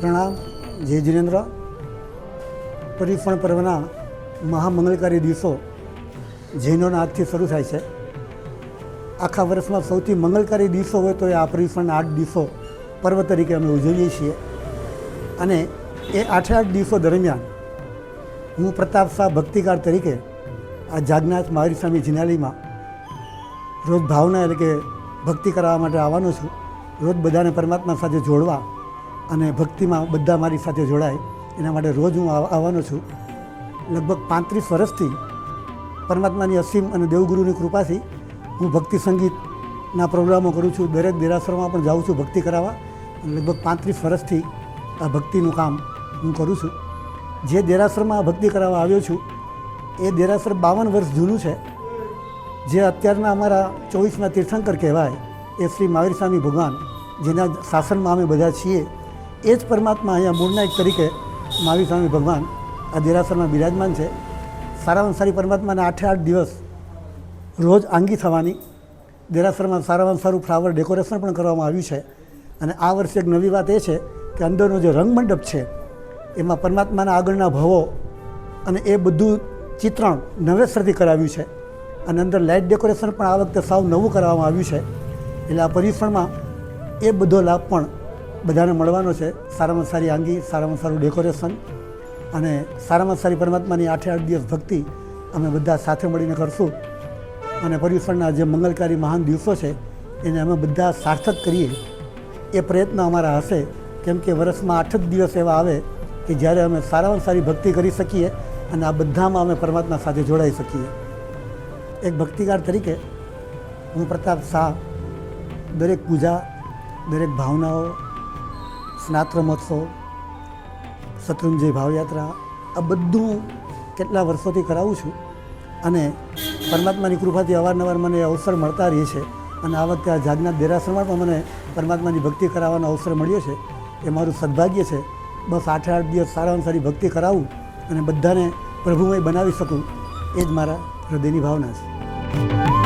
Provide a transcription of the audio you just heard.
પ્રણામ. જય જીનેન્દ્ર. પરિફણ પર્વના મહામંગલકારી દિવસો જૈનોના આજથી શરૂ થાય છે. આખા વર્ષમાં સૌથી મંગલકારી દિવસો હોય તો એ આ પરિફળના આઠ દિવસો પર્વ તરીકે અમે ઉજવીએ છીએ. અને એ આઠે આઠ દિવસો દરમિયાન હું પ્રતાપ શાહ ભક્તિકાર તરીકે આ જાગનાથ મહાવીર સ્વામી જિનાલીમાં રોજ ભાવના એટલે કે ભક્તિ કરાવવા માટે આવવાનો છું. રોજ બધાને પરમાત્મા સાથે જોડવા અને ભક્તિમાં બધા મારી સાથે જોડાય એના માટે રોજ હું આવ- આવવાનો છું. લગભગ પાંત્રીસ વર્ષથી પરમાત્માની અસીમ અને દેવગુરુની કૃપાથી હું ભક્તિ સંગીતના પ્રોગ્રામો કરું છું. દરેક દેરાસરમાં પણ જાઉં છું ભક્તિ કરાવવા. અને લગભગ પાંત્રીસ વર્ષથી આ ભક્તિનું કામ હું કરું છું. જે દેરાસરમાં આ ભક્તિ કરાવવા આવ્યો છું, એ દેરાસર બાવન વર્ષ જૂનું છે. જે અત્યારના અમારા ચોવીસના તીર્થંકર કહેવાય, એ શ્રી મહાવીર સ્વામી ભગવાન, જેના શાસનમાં અમે બધા છીએ. એ જ પરમાત્મા અહીંયા મૂળનાયક તરીકે મહાવીર સ્વામી ભગવાન આ દેરાસરમાં બિરાજમાન છે. સારામાં સારી પરમાત્માને આઠે આઠ દિવસ રોજ આંગી થવાની. દેરાસરમાં સારામાં સારું ફ્લાવર ડેકોરેશન પણ કરવામાં આવ્યું છે. અને આ વર્ષે એક નવી વાત એ છે કે અંદરનો જે રંગમંડપ છે, એમાં પરમાત્માના આગળના ભવો અને એ બધું ચિત્રણ નવેસરથી કરાવ્યું છે. અને અંદર લાઇટ ડેકોરેશન પણ આ વખતે સાવ નવું કરવામાં આવ્યું છે. એટલે આ પર્યુષણમાં એ બધો લાભ પણ બધાને મળવાનો છે. સારામાં સારી આંગી, સારામાં સારું ડેકોરેશન અને સારામાં સારી પરમાત્માની આઠે આઠ દિવસ ભક્તિ અમે બધા સાથે મળીને કરશું. અને પર્યુષણના જે મંગલકારી મહાન દિવસો છે, એને અમે બધા સાર્થક કરીએ. એ પ્રયત્ન અમારા હશે. કેમ કે વર્ષમાં આઠ જ દિવસ એવા આવે કે જ્યારે અમે સારામાં સારી ભક્તિ કરી શકીએ અને આ બધામાં અમે પરમાત્મા સાથે જોડાઈ શકીએ. એક ભક્તિકાર તરીકે હું પ્રતાપ શાહ, દરેક પૂજા, દરેક ભાવનાઓ, સ્નાત્ર મહોત્સવ, શત્રુંજય ભાવયાત્રા, આ બધું કેટલા વર્ષોથી કરાવું છું અને પરમાત્માની કૃપાથી અવારનવાર મને અવસર મળતા રહે છે. અને આ વખતે આ જાગનાથ દેરાસરમાં પણ મને પરમાત્માની ભક્તિ કરાવવાનો અવસર મળ્યો છે. એ મારું સદભાગ્ય છે. બસ આઠ આઠ દિવસ સારામાં સારી ભક્તિ કરાવું અને બધાને પ્રભુમય બનાવી શકું. એ જ મારા હૃદયની ભાવના છે.